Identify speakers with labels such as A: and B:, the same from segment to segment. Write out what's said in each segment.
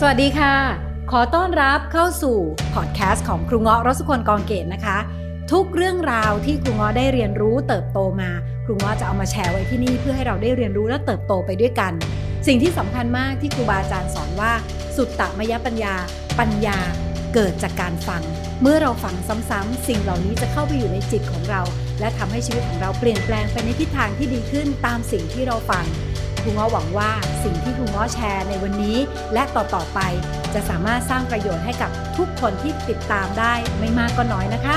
A: สวัสดีค่ะ ขอต้อนรับเข้าสู่พอดแคสต์ของครูเงาะรสคนกองเกตนะคะ ทุกเรื่องราวที่ครูเงาะได้เรียนรู้เติบโตมาครูเงาะจะเอามาแชร์ไว้ที่นี่เพื่อให้เราได้เรียนรู้และเติบโตไปด้วยกัน สิ่งที่สำคัญมากที่ครูบาอาจารย์สอนว่า สุตตมยปัญญา ปัญญาเกิดจากการฟัง เมื่อเราฟังซ้ำๆสิ่งเหล่านี้จะเข้าไปอยู่ในจิตของเรา และทำให้ชีวิตของเราเปลี่ยนแปลงไปในทิศทางที่ดีขึ้นตามสิ่งที่เราฟัง ครูงาะหวังว่าสิ่งที่ครูงาะแชร์ในวันนี้ และต่อๆไปจะสามารถสร้างประโยชน์ให้กับทุกคนที่ติดตามได้ไม่มากก็น้อยนะคะ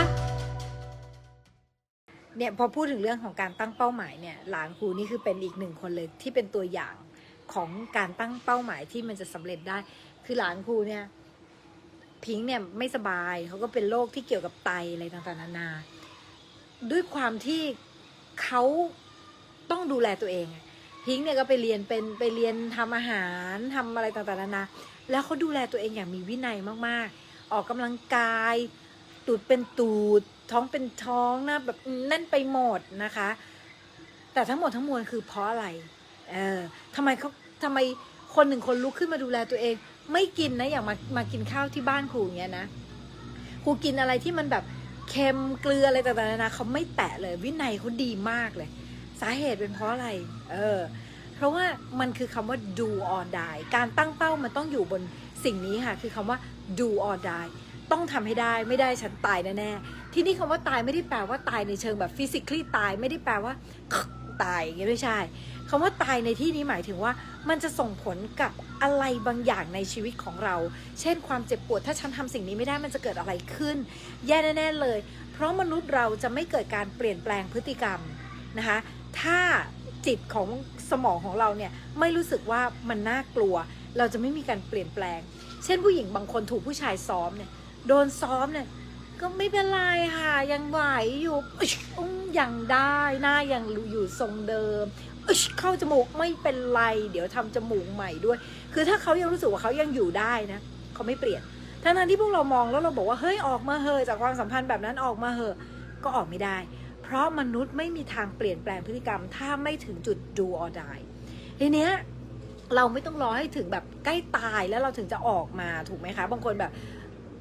A: เนี่ยพอพูดถึงเรื่องของการตั้งเป้าหมายเนี่ยหลานครูนี่คือเป็นอีกหนึ่งคนเลยที่เป็นตัวอย่างของการตั้งเป้าหมายที่มันจะสำเร็จได้ คือหลานครูเนี่ยพิงค์เนี่ยไม่สบายเขาก็เป็นโรคที่เกี่ยวกับไตอะไรต่างๆนานา ด้วยความที่เขาต้องดูแลตัวเอง พิงค์เนี่ยก็ไปเรียนเป็นไปเรียนทำอาหารทำอะไรต่างๆนานาแล้วเขาดูแลตัวเองอย่างมีวินัยมากๆ ออกกำลังกาย ตูดเป็นตูด ท้องเป็นท้องนะแบบแน่นไปหมดนะคะ แต่ทั้งหมดทั้งมวลคือเพราะอะไร เออทำไมเขาทำไมคนหนึ่งคนลุกขึ้นมาดูแลตัวเอง ไม่กินนะอย่างมามากินข้าวที่บ้านครูอย่างเงี้ยนะครูกินอะไรที่มันแบบเค็มเกลืออะไรต่างๆนานาเขาไม่แตะเลย วินัยเขาดีมากเลย สาเหตุเป็นเพราะอะไร เออ เพราะว่ามันคือคำว่า do or die การตั้งเป้ามันต้องอยู่บนสิ่งนี้ค่ะ คือคำว่า do or die ต้องทำให้ได้ไม่ได้ฉันตายแน่ๆ ที่นี่คำว่าตายไม่ได้แปลว่าตายในเชิงแบบ physically ตายไม่ได้แปลว่าตายอย่างเงี้ไม่ใช่คำว่าตายในที่นี้หมายถึงว่า มันจะส่งผลกับอะไรบางอย่างในชีวิตของเรา เช่น ความเจ็บปวดถ้าฉันทำสิ่งนี้ไม่ได้มันจะเกิดอะไรขึ้น แย่แน่ๆเลย เพราะมนุษย์เราจะไม่เกิดการเปลี่ยนแปลงพฤติกรรมนะคะ ถ้าจิตของสมองของเราเนี่ยไม่รู้สึกว่ามันน่ากลัว เราจะไม่มีการเปลี่ยนแปลง เช่นผู้หญิงบางคนถูกผู้ชายซ้อมเนี่ยโดนซ้อมเนี่ยก็ไม่เป็นไรค่ะ ยังไหวอยู่อยังได้หน้ายังอยู่ทรงเดิมเข้าจมูกไม่เป็นไร เดี๋ยวทำจมูกใหม่ด้วย คือถ้าเขายังรู้สึกว่าเขายังอยู่ได้นะเขาไม่เปลี่ยนทั้งนั้นที่พวกเรามองแล้วเราบอกว่าเฮ้ยออกมาเหอะจากความสัมพันธ์แบบนั้นออกมาเหอะก็ออกไม่ได้ เพราะมนุษย์ไม่มีทางเปลี่ยนแปลงพฤติกรรม ถ้าไม่ถึงจุด do or die ทีเนี้ยเราไม่ต้องรอให้ถึงแบบใกล้ตายแล้วเราถึงจะออกมาถูกไหมคะ บางคนแบบ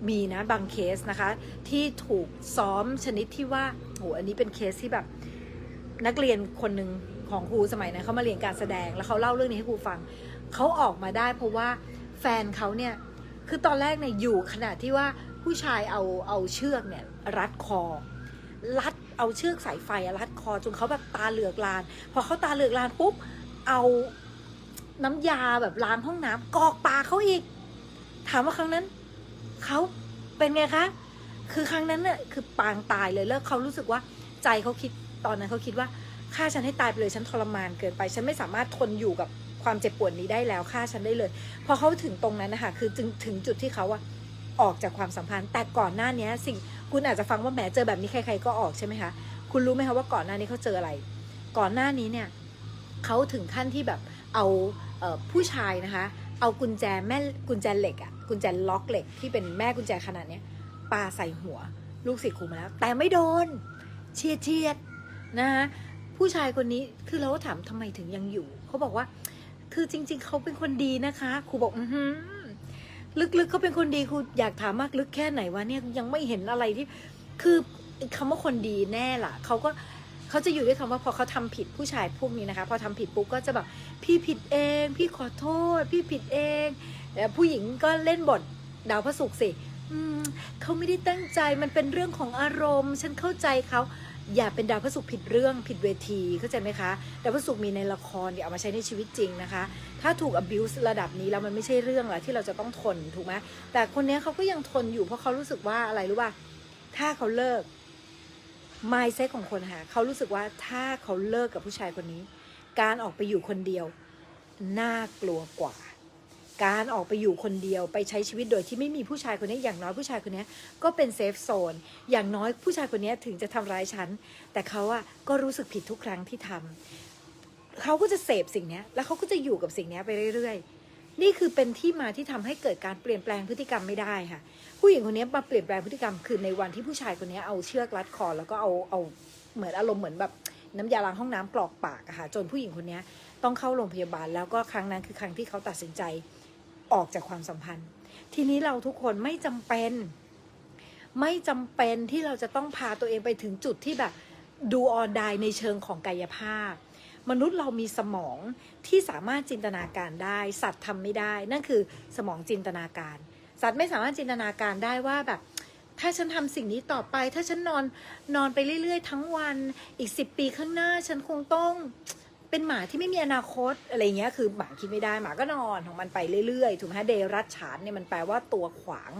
A: มีนะบางเคสนะคะ ที่ถูกซ้อมชนิดที่ว่าโหอันนี้เป็นเคสที่แบบ นักเรียนคนหนึ่งของครูสมัยนั้นเขามาเรียนการแสดงแล้วเขาเล่าเรื่องนี้ให้ครูฟังเขาออกมาได้ เพราะว่าแฟนเขาเนี่ยคือตอนแรกเนี่ยอยู่ขนาดที่ว่าผู้ชายเอาเอาเชือกเนี่ยรัดคอ รัด เอาเชือกสายไฟรัดคอจนเขาแบบตาเหลือกลาน พอเขาตาเหลือกลานปุ๊บเอาน้ำยาแบบล้างห้องน้ำกอกปากเขาอีก ถามว่าครั้งนั้นเขาเป็นไงคะ คือครั้งนั้นเนี่ยคือปางตายเลยแล้วเขารู้สึกว่าใจเขาคิดตอนนั้นเขาคิดว่าฆ่าฉันให้ตายไปเลยฉันทรมานเกินไป ฉันไม่สามารถทนอยู่กับความเจ็บปวดนี้ได้แล้วฆ่าฉันได้เลย พอเขาถึงตรงนั้นนะคะคือถึงถึงจุดที่เขาอะ ออกจากความสัมพันธ์ แต่ก่อนหน้านี้สิ่งคุณอาจจะฟังว่าแหมเจอแบบนี้ใคร ๆก็ออกใช่ไหมคะคุณรู้ไหมคะว่าก่อนหน้านี้เขาเจออะไร ก่อนหน้านี้เนี่ยเขาถึงขั้นที่แบบเอาเออผู้ชายนะคะ เอากุญแจแม่กุญแจเหล็กอะกุญแจล็อกเหล็กที่เป็นแม่กุญแจขนาดเนี้ยปาใส่หัวลูกศิษย์ครูมาแล้ว แต่ไม่โดนเฉียดเฉียดนะคะผู้ชายคนนี้คือเราก็ถามทำไมถึงยังอยู่เขาบอกว่า คือจริง ๆเขาเป็นคนดีนะคะ ครูบอกอือหือ ลึกๆเขาเป็นคนดีครูอยากถามมากลึกแค่ไหนวะเนี่ยยังไม่เห็นอะไรที่ คือคำว่าคนดีแน่ล่ะเขาก็เขาจะอยู่ด้วยคำว่าพอเขาทำผิดผู้ชายพวกนี้นะคะ พอทำผิดปุ๊บก็จะแบบพี่ผิดเอง พี่ขอโทษ พี่ผิดเองแต่ผู้หญิงก็เล่นบทดาวพระศุกร์สิเขาไม่ได้ตั้งใจมันเป็นเรื่องของอารมณ์ ฉันเข้าใจเขา อย่าเป็นดาวพระศุกร์ผิดเรื่องผิดเวทีเข้าใจไหมคะดาวพระศุกร์มีในละครเดี๋ยวเอามาใช้ในชีวิตจริงนะคะ ถ้าถูก abuse ระดับนี้แล้วมันไม่ใช่เรื่องละที่เราจะต้องทนถูกไหมแต่คนนี้เขาก็ยังทนอยู่เพราะเขารู้สึกว่าอะไรรู้ป่ะถ้าเขาเลิก mindset ของคนค่ะเขารู้สึกว่าถ้าเขาเลิกกับผู้ชายคนนี้ การออกไปอยู่คนเดียวน่ากลัวกว่า การออกไปอยู่คนเดียวไปใช้ชีวิตโดยที่ไม่มีผู้ชายคนนี้อย่างน้อยผู้ชายคนนี้ก็เป็นเซฟโซนอย่างน้อยผู้ชายคนนี้ถึงจะทำร้ายฉัน แต่เขาอะก็รู้สึกผิดทุกครั้งที่ทำเขาก็จะเสพสิ่งนี้แล้วเขาก็จะอยู่กับสิ่งนี้ไปเรื่อยๆ นี่คือเป็นที่มาที่ทำให้เกิดการเปลี่ยนแปลงพฤติกรรมไม่ได้ค่ะ ผู้หญิงคนนี้มาเปลี่ยนแปลงพฤติกรรมคือในวันที่ผู้ชายคนนี้เอาเชือกรัดคอแล้วก็เอาเอาเหมือนอารมณ์เหมือนแบบน้ำยาล้างห้องน้ำกรอกปากอะค่ะจนผู้หญิงคนนี้ต้องเข้าโรงพยาบาลแล้วก็ครั้งนั้นคือครั้งที่เขาตัดสินใจ ออกจากความสัมพันธ์ ทีนี้เราทุกคนไม่จำเป็น ไม่จำเป็นที่เราจะต้องพาตัวเองไปถึงจุดที่แบบดูออนไดในเชิงของกายภาพ มนุษย์เรามีสมองที่สามารถจินตนาการได้ สัตว์ทำไม่ได้ นั่นคือสมองจินตนาการ สัตว์ไม่สามารถจินตนาการได้ว่าแบบถ้าฉันทำสิ่งนี้ต่อไป ถ้าฉันนอนนอนไปเรื่อย ๆ ทั้งวัน อีกสิบปีข้างหน้า ฉันคงต้อง เป็นหมาที่ไม่มีอนาคตอะไรเงี้ยคือหมาคิดไม่ได้หมาก็นอนของมันไปเรื่อยๆถูกไหมฮะเดรัจฉานเนี่ยมันแปลว่าตัวขวาง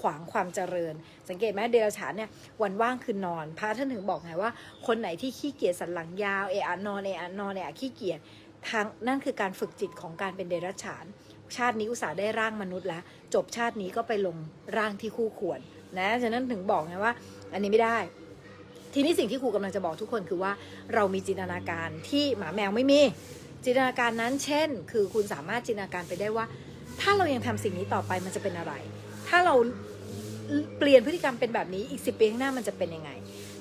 A: ขวางความเจริญ สังเกตไหมเดรัจฉานเนี่ยวันว่างคือนอนพระท่านถึงบอกไงว่า คนไหนที่ขี้เกียจสันหลังยาวเอะนอนเอะนอนเอะขี้เกียจทางนั่นคือการฝึกจิตของการเป็นเดรัจฉาน ชาตินี้อุตส่าห์ได้ร่างมนุษย์แล้ว จบชาตินี้ก็ไปลงร่างที่คู่ควรนะฉะนั้นถึงบอกไงว่า อันนี้ไม่ได้ ทีนี้สิ่งที่ครูกำลังจะบอกทุกคนคือว่าเรามีจินตนาการที่หมาแมวไม่มีจินตนาการนั้น เช่น คือคุณสามารถจินตนาการไปได้ว่า ถ้าเรายังทำสิ่งนี้ต่อไปมันจะเป็นอะไร ถ้าเราเปลี่ยนพฤติกรรมเป็นแบบนี้อีกสิปีข้างหน้ามันจะเป็นยังไง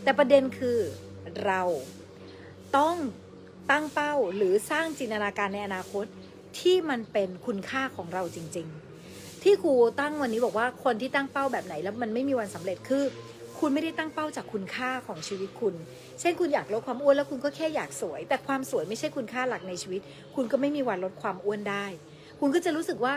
A: แต่ประเด็นคือเราต้องตั้งเป้าหรือสร้างจินตนาการในอนาคตที่มันเป็นคุณค่าของเราจริง ๆ ที่ครูตั้งวันนี้บอกว่าคนที่ตั้งเป้าแบบไหนแล้วมันไม่มีวันสำเร็จคือ คุณไม่ได้ตั้งเป้าจากคุณค่าของชีวิตคุณ เช่นคุณอยากลดความอ้วนแล้วคุณก็แค่อยากสวย แต่ความสวยไม่ใช่คุณค่าหลักในชีวิต คุณก็ไม่มีวันลดความอ้วนได้ คุณก็จะรู้สึกว่า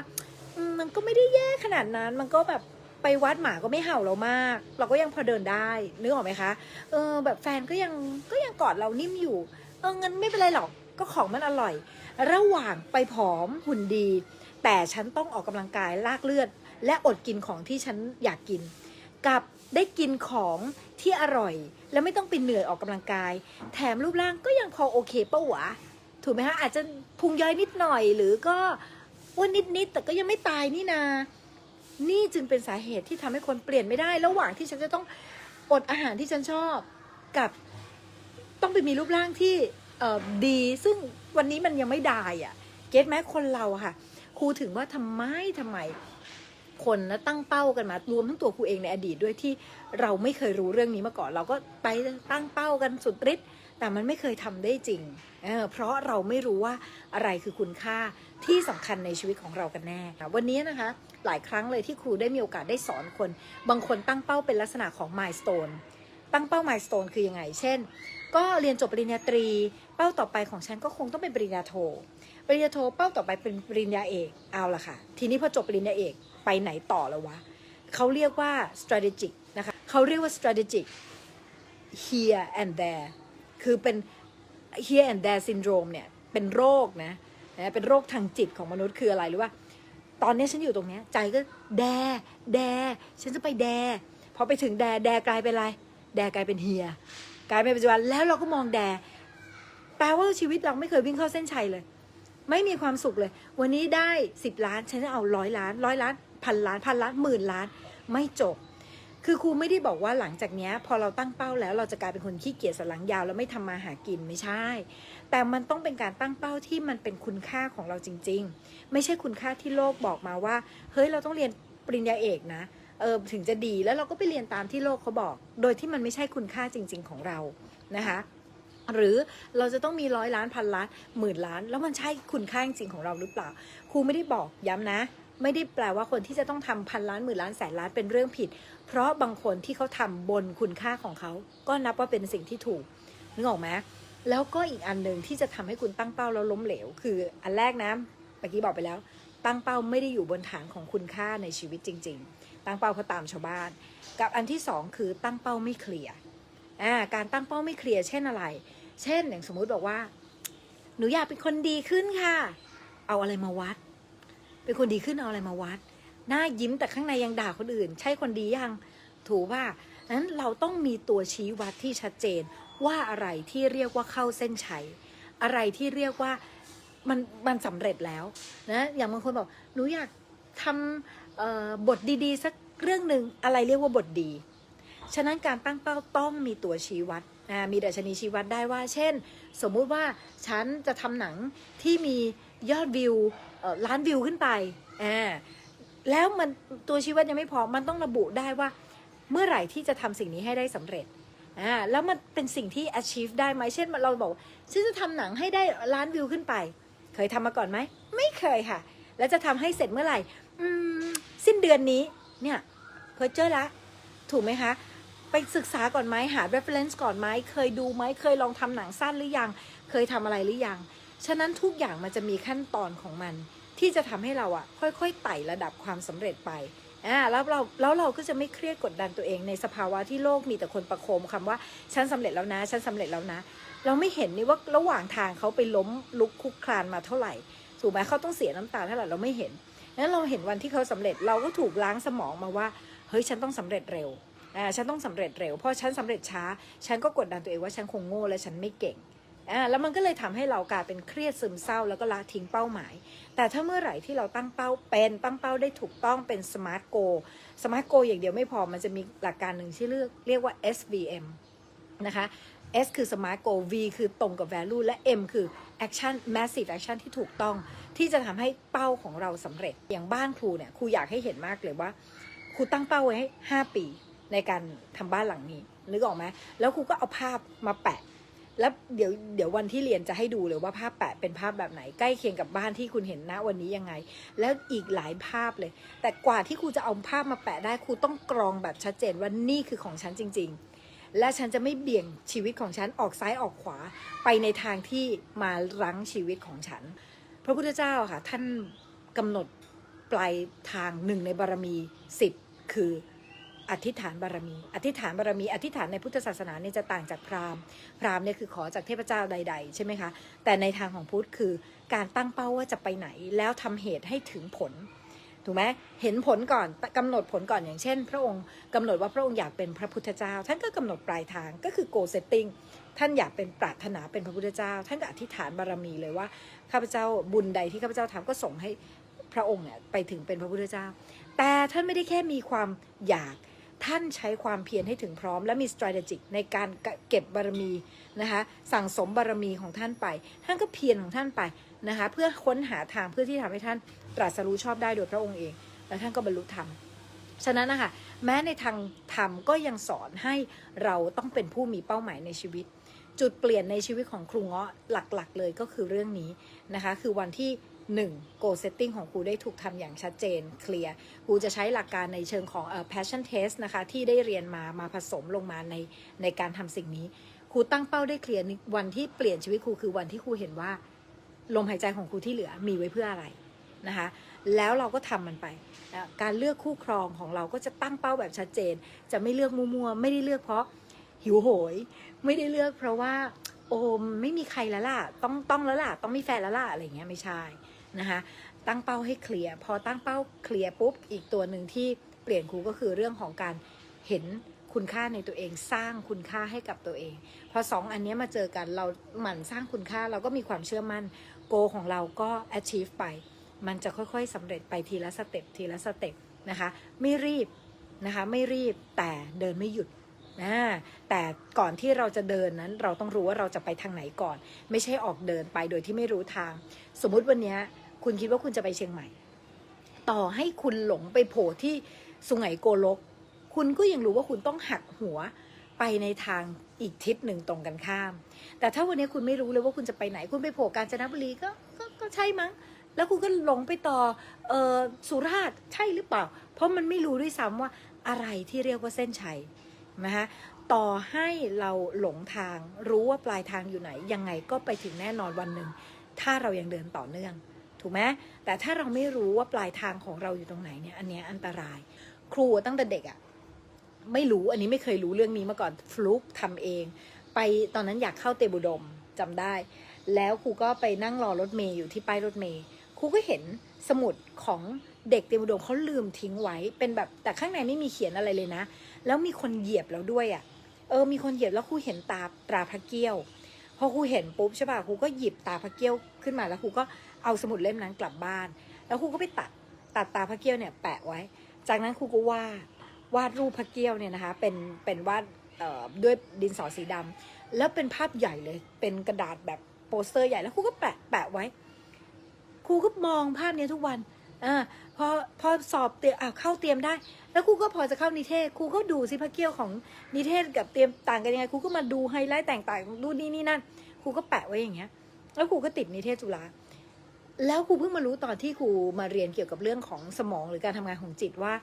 A: มันก็ไม่ได้แย่ขนาดนั้น มันก็แบบไปวัดหมาก็ไม่เห่าเรามาก เราก็ยังพอเดินได้นึกออกไหมคะ เออแบบแฟนก็ยังก็ยังกอดเรานิ่มอยู่ เอองั้นไม่เป็นไรหรอกก็ของมันอร่อย ระหว่างไปผอมหุ่นดี แต่ฉันต้องออกกำลังกายลากเลือด และอดกินของที่ฉันอยากกิน กับ ได้กินของที่อร่อย แล้วไม่ต้องไปเหนื่อยออกกำลังกาย แถมรูปร่างก็ยังพอโอเคปะวะถูกไหมฮะอาจจะพุงย้อยนิดหน่อย หรือก็อ้วนนิดๆแต่ก็ยังไม่ตายนี่นา นี่จึงเป็นสาเหตุที่ทำให้คนเปลี่ยนไม่ได้ ระหว่างที่ฉันจะต้องอดอาหารที่ฉันชอบกับต้องไปมีรูปร่างที่ดี ซึ่งวันนี้มันยังไม่ได้อะเก็ตไหมคนเราค่ะ ครูถึงว่าทำไมทำไม คนนะตั้งเป้ากันมารวมทั้งตัวครูเองในอดีตด้วยที่เราไม่เคยรู้เรื่องนี้มาก่อน เราก็ไปตั้งเป้ากันสุดฤทธิ์แต่มันไม่เคยทำได้จริงเเพราะเราไม่รู้ว่าอะไรคือคุณค่าที่สำคัญในชีวิตของเรากันแน่ วันนี้นะคะ หลายครั้งเลยที่ครูได้มีโอกาสได้สอนคน บางคนตั้งเป้าเป็นลักษณะของมายส t ตนตั้งเป้ามายส t ตนคือยังไง เช่น ก็เรียนจบปริญญาตรี เป้าต่อไปของฉันก็คงต้องเป็นปริญญาโท ปริญญาโทเป้าต่อไปเป็นปริญญาเอก เอาละค่ะ ทีนี้พอจบปริญญาเอก ไปไหนต่อแล้ววะเขาเรียกว่า strategic นะคะเขาเรียกว่า strategic here and there คือเป็น here and there syndrome เนี่ย เป็นโรคนะนะเป็นโรคทางจิตของมนุษย์คืออะไรรู้ป่ะตอนนี้ฉันอยู่ตรงนี้ใจก็แด แด ฉันจะไปแด พอไปถึงแด แดกลายเป็นอะไร แดกลายเป็นเฮีย กลายเป็นปัจจุบันแล้วเราก็มองแด แปลว่าชีวิตเราไม่เคยวิ่งเข้าเส้นชัยเลย ไม่มีความสุขเลย วันนี้ได้สิบล้าน ฉันจะเอาร้อยล้านร้อยล้าน พันล้านพันล้านหมื่นล้านไม่จบ คือครูไม่ได้บอกว่าหลังจากนี้พอเราตั้งเป้าแล้วเราจะกลายเป็นคนขี้เกียจสลังยาวแล้วไม่ทำมาหากินไม่ใช่ แต่มันต้องเป็นการตั้งเป้าที่มันเป็นคุณค่าของเราจริง ๆ ไม่ใช่คุณค่าที่โลกบอกมาว่า เฮ้ยเราต้องเรียนปริญญาเอกนะเออถึงจะดีแล้วเราก็ไปเรียนตามที่โลกเขาบอก โดยที่มันไม่ใช่คุณค่าจริง ๆ ของเรานะคะหรือเราจะต้องมีร้อยล้านพันล้านหมื่นล้าน แล้วมันใช่คุณค่าจริงของเราหรือเปล่าครูไม่ได้บอกย้ำนะ ไม่ได้แปลว่าคนที่จะต้องทำพันล้านหมื่นล้านแสนล้านเป็นเรื่องผิด เพราะบางคนที่เขาทำบนคุณค่าของเขา ก็นับว่าเป็นสิ่งที่ถูกนึกออกไหมแล้วก็อีกอันหนึ่งที่จะทำให้คุณตั้งเป้าแล้วล้มเหลว คืออันแรกนะเมื่อกี้บอกไปแล้ว ตั้งเป้าไม่ได้อยู่บนฐานของคุณค่าในชีวิตจริง ๆ ตั้งเป้าเพราะตามชาวบ้าน กับอันที่สองคือตั้งเป้าไม่เคลียร์อ่าการตั้งเป้าไม่เคลียร์เช่นอะไร เช่นอย่างสมมุติบอกว่า หนูอยากเป็นคนดีขึ้นค่ะ เอาอะไรมาวัด เป็นคนดีขึ้นเอาอะไรมาวัด หน้ายิ้มแต่ข้างในยังด่าคนอื่น ใช่คนดียังถูกป่ะนั้นเราต้องมีตัวชี้วัดที่ชัดเจน ว่าอะไรที่เรียกว่าเข้าเส้นชัยอะไรที่เรียกว่ามันมันสำเร็จแล้วนะอย่างบางคนบอกหนูอยากทำบทดีๆสักเรื่องหนึ่งอะไรเรียกว่าบทดี ฉะนั้นการตั้งเป้าต้องมีตัวชี้วัดอ่ามีดัชนีชี้วัดได้ว่า เช่น สมมุติว่าฉันจะทำหนังที่มียอดวิวล้านวิวขึ้นไปอ่าแล้วมันตัวชี้วัดยังไม่พอมันต้องระบุได้ว่าเมื่อไหร่ที่จะทำสิ่งนี้ให้ได้สำเร็จอ่าแล้วมันเป็นสิ่งที่ achieve ได้ไหมเช่นเราบอกฉันจะทำหนังให้ได้ล้านวิวขึ้นไป เคยทำมาก่อนไหมไม่เคยค่ะ แล้วจะทำให้เสร็จเมื่อไหร่อืมสิ้นเดือนนี้เนี่ยเพอเจอละ ถูกไหมคะไปศึกษาก่อนไหมหา reference ก่อนไหมเคยดูไหมเคยลองทำหนังสั้นหรือยัง เคยทำอะไรหรือยัง ฉะนั้นทุกอย่างมันจะมีขั้นตอนของมัน ที่จะทำให้เราอะค่อยๆไต่ระดับความสำเร็จไปอ่าแล้วเราแล้วเราก็จะไม่เครียดกดดันตัวเองในสภาวะที่โลกมีแต่คนประโคมคำว่าฉันสำเร็จแล้วนะฉันสำเร็จแล้วนะ เราไม่เห็นนี่ว่าระหว่างทางเขาไปล้มลุกคลุกคลานมาเท่าไหร่ถูกไหมเขาต้องเสียน้ำตาเท่าไหร่เราไม่เห็นนั้นเราเห็นวันที่เขาสำเร็จเราก็ถูกล้างสมองมาว่าเฮ้ยฉันต้องสำเร็จเร็วอ่าฉันต้องสำเร็จเร็วเพราะฉันสำเร็จช้า ฉันก็กดดันตัวเองว่าฉันคงโง่และฉันไม่เก่ง อ่าแล้วมันก็เลยทำให้เรากลายเป็นเครียดซึมเศร้าแล้วก็ละทิ้งเป้าหมาย แต่ถ้าเมื่อไหร่ที่เราตั้งเป้าเป็นตั้งเป้าได้ถูกต้องเป็นสมาร์ทโกสมาร์ทโกอย่างเดียวไม่พอมันจะมีหลักการหนึ่งที่เรียกเรียกว่า SVM นะคะ S คือ Smart Goal V คือตรงกับ value และ M คือ action massive action ที่ถูกต้อง ที่จะทำให้เป้าของเราสำเร็จอย่างบ้านครูเนี่ยครูอยากให้เห็นมากเลยว่าครูตั้งเป้าไว้ให้ 5 ปีในการทำบ้านหลังนี้นึกออกไหมแล้วครูก็เอาภาพมาแปะ แล้วเดี๋ยวเดี๋ยววันที่เรียนจะให้ดูเลยว่าภาพแปะเป็นภาพแบบไหน ใกล้เคียงกับบ้านที่คุณเห็นณวันนี้ยังไง แล้วอีกหลายภาพเลย แต่กว่าที่ครูจะเอาภาพมาแปะได้ครูต้องกรองแบบชัดเจนว่านี่คือของฉันจริง ๆ และฉันจะไม่เบี่ยงชีวิตของฉันออกซ้ายออกขวาไปในทางที่มารั้งชีวิตของฉัน พระพุทธเจ้าค่ะ ท่านกำหนดปลายทางหนึ่งในบารมีสิบคือ อธิษฐานบารมี อธิษฐานบารมี อธิษฐานในพุทธศาสนาเนี่ยจะต่างจากพราหมณ์ พราหมณ์เนี่ยคือขอจากเทพเจ้าใด ๆ ใช่ไหมคะ แต่ในทางของพุทธคือการตั้งเป้าว่าจะไปไหน แล้วทำเหตุให้ถึงผล ถูกไหมเห็นผลก่อนกำหนดผลก่อนอย่างเช่น พระองค์กำหนดว่าพระองค์อยากเป็นพระพุทธเจ้า ท่านก็กำหนดปลายทางก็คือ goal setting ท่านอยากเป็นปรารถนาเป็นพระพุทธเจ้า ท่านก็อธิษฐานบารมีเลยว่าข้าพเจ้าบุญใดที่ข้าพเจ้าทำก็ส่งให้พระองค์เนี่ยไปถึงเป็นพระพุทธเจ้า แต่ท่านไม่ได้แค่มีความอยาก ท่านใช้ความเพียรให้ถึงพร้อม และมี strategic ในการเก็บบารมีนะคะสั่งสมบารมีของท่านไป ท่านก็เพียรของท่านไปนะคะเพื่อค้นหาทางเพื่อที่ทำให้ท่านตรัสรู้ชอบได้โดยพระองค์เอง แล้วท่านก็บรรลุธรรมฉะนั้นนะคะแม้ในทางธรรมก็ยังสอนให้เราต้องเป็นผู้มีเป้าหมายในชีวิต จุดเปลี่ยนในชีวิตของครูเงาะหลักๆ เลยก็คือเรื่องนี้นะคะคือวันที่ 1 goal setting ของครูได้ถูกทำอย่างชัดเจนเคลียร์ครูจะใช้หลักการในเชิงของ passion test นะคะที่ได้เรียนมามาผสมลงมาในในการทำสิ่งนี้ครูตั้งเป้าได้เคลียร์วันที่เปลี่ยนชีวิตครูคือวันที่ครูเห็นว่า ลมหายใจของครูที่เหลือมีไว้เพื่ออะไรนะคะแล้วเราก็ทำมันไปนะการเลือกคู่ครองของเราก็จะตั้งเป้าแบบชัดเจน จะไม่เลือกมัวๆไม่ได้เลือกเพราะหิวโหย ไม่ได้เลือกเพราะว่าโอ้ไม่มีใครแล้วล่ะ ต้องต้องแล้วล่ะ ต้องมีแฟนแล้วล่ะ อะไรเงี้ยไม่ใช่ นะคะตั้งเป้าให้เคลียร์พอตั้งเป้าเคลียร์ปุ๊บอีกตัวหนึ่งที่เปลี่ยนครูก็คือเรื่องของการเห็นคุณค่าในตัวเองสร้างคุณค่าให้กับตัวเอง พอสองอันนี้มาเจอกันเราหมั่นสร้างคุณค่าเราก็มีความเชื่อมั่นโกของเราก็ achieve ไป มันจะค่อยๆสำเร็จไปทีละสเต็ปทีละสเต็ปนะคะไม่รีบนะคะไม่รีบแต่เดินไม่หยุดนะแต่ก่อนที่เราจะเดินนั้นเราต้องรู้ว่าเราจะไปทางไหนก่อน ไม่ใช่ออกเดินไปโดยที่ไม่รู้ทาง สมมุติวันนี้ คุณคิดว่าคุณจะไปเชียงใหม่ ต่อให้คุณหลงไปโผล่ที่สุไหงโกลก คุณก็ยังรู้ว่าคุณต้องหักหัวไปในทางอีกทิศหนึ่งตรงกันข้าม แต่ถ้าวันนี้คุณไม่รู้เลยว่าคุณจะไปไหน คุณไปโผล่กาญจนบุรีก็ก็ก็ใช่มั้ง แล้วคุณก็หลงไปต่อเออสุราษฎร์ใช่หรือเปล่า เพราะมันไม่รู้ด้วยซ้ำว่าอะไรที่เรียกว่าเส้นชัยนะคะต่อให้เราหลงทางรู้ว่าปลายทางอยู่ไหน ยังไงก็ไปถึงแน่นอนวันหนึ่ง ถ้าเรายังเดินต่อเนื่อง ถูกไหมแต่ถ้าเราไม่รู้ว่าปลายทางของเราอยู่ตรงไหนเนี่ย อันเนี้ยอันตราย ครูตั้งแต่เด็กอะ่ะไม่รู้อันนี้ไม่เคยรู้เรื่องนี้มาก่อนฟลุกทำเอง ไปตอนนั้นอยากเข้าเตบุดมจำได้ แล้วครูก็ไปนั่งรอรถเมย์อยู่ที่ป้ายรถเมย์ครูก็เห็นสมุดของเด็กเตรียมอุดมเขาลืมทิ้งไว้ เป็นแบบแต่ข้างในไม่มีเขียนอะไรเลยนะ แล้วมีคนเหยียบแล้วด้วยอะ่ะ เออ มีคนเหยียบแล้วครูเห็นตาตราพระเกี้ยว พอครูเห็นปุ๊บใช่ป่ะครูก็หยิบตาพระเกี้ยวขึ้นมาแล้วครูก็ เอาสมุดเล่มนั้นกลับบ้าน แล้วครูก็ไปตัดตัดตาพระเกี้ยวเนี่ยแปะไว้ จากนั้นครูก็วาดวาดรูปพระเกี้ยวเนี่ยนะคะเป็นเป็นวาดด้วยดินสอสีดำแล้วเป็นภาพใหญ่เลยเป็นกระดาษแบบโปสเตอร์ใหญ่แล้วครูก็แปะแปะไว้ครูก็มองภาพเนี้ยทุกวันอ่าพอพอสอบเตรียมอ่าเข้าเตรียมได้ แล้วครูก็พอจะเข้านิเทศครูก็ดูสิพระเกี้ยวของนิเทศกับเตรียมต่างกันยังไงครูก็มาดูไฮไลท์แตกต่างดูนี่นี่นั่นครูก็แปะไว้อย่างเงี้ย แล้วครูก็ติดนิเทศจุฬา แล้วครูเพิ่งมารู้ตอนที่ครูมาเรียนเกี่ยวกับเรื่องของสมองหรือการทำงานของจิตว่า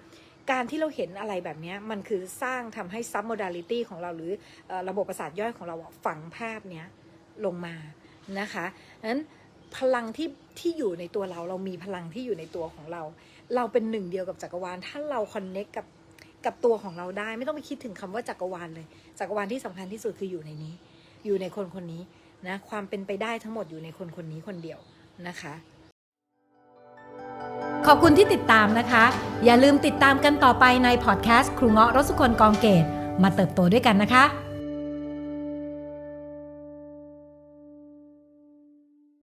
A: การที่เราเห็นอะไรแบบนี้มันคือสร้างทำให้ซับโมดาลิตี้ของเราหรือระบบประสาทย่อยของเราฝังภาพเนี้ยลงมานะคะนั้นพลังที่ที่อยู่ในตัวเราเรามีพลังที่อยู่ในตัวของเรา เราเป็นหนึ่งเดียวกับจักรวาล ถ้าเราคอนเน็กกับกับตัวของเราได้ ไม่ต้องไปคิดถึงคำว่าจักรวาลเลย จักรวาลที่สำคัญที่สุดคืออยู่ในนี้ อยู่ในคนคนนี้นะความเป็นไปได้ทั้งหมดอยู่ในคนคนนี้คนเดียว นะคะ
B: ขอบคุณที่ติดตามนะคะ อย่าลืมติดตามกันต่อไปในพอดแคสต์ครูเงาะรสุคนกองเกตมาเติบโตด้วยกันนะคะ